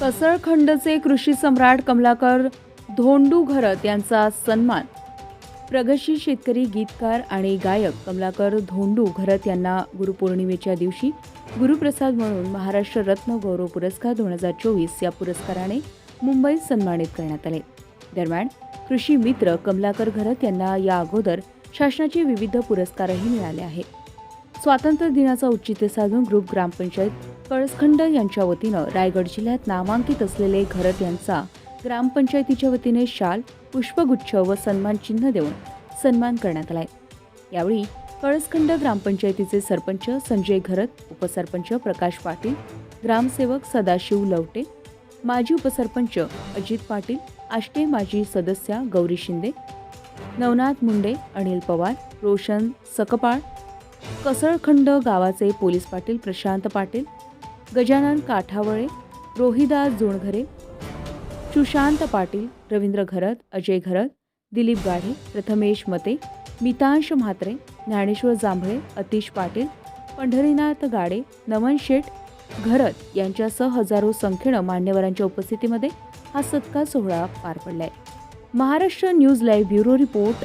कसळखंडचे कृषी सम्राट कमलाकर धोंडू घरत यांचा सन्मान. प्रगशी शेतकरी गीतकार आणि गायक कमलाकर धोंडू घरत यांना गुरुपौर्णिमेच्या दिवशी गुरुप्रसाद म्हणून महाराष्ट्र रत्न गौरव पुरस्कार दोन हजार चोवीस या पुरस्काराने मुंबईत सन्मानित करण्यात आले. दरम्यान कृषी मित्र कमलाकर घरत यांना या अगोदर शासनाचे विविध पुरस्कारही मिळाले आहेत. स्वातंत्र्य दिनाचा औचित्य साधून ग्रुप ग्रामपंचायत कळसखंड यांच्या वतीनं रायगड जिल्ह्यात नामांकित असलेले घरत यांचा ग्रामपंचायतीच्या वतीने शाल पुष्पगुच्छ व सन्मान चिन्ह देऊन सन्मान करण्यात आलाय. यावेळी कळसखंड ग्रामपंचायतीचे सरपंच संजय घरत उपसरपंच प्रकाश पाटील ग्रामसेवक सदाशिव लवटे माजी उपसरपंच अजित पाटील आष्टे माजी सदस्या गौरी शिंदे नवनाथ मुंडे अनिल पवार रोशन सकपाळ कसळखंड गावाचे पोलीस पाटील प्रशांत पाटील गजानन काठावळे रोहिदास जोणघरे सुशांत पाटील रवींद्र घरत अजय घरत दिलीप गाढे प्रथमेश मते मितांश म्हात्रे ज्ञानेश्वर जांभळे अतिश पाटील पंढरीनाथ गाडे नमन शेठ घरत यांच्यासह हजारो संख्येनं मान्यवरांच्या उपस्थितीमध्ये हा सत्कार सोहळा पार पडलाय. Maharashtra news live bureau report.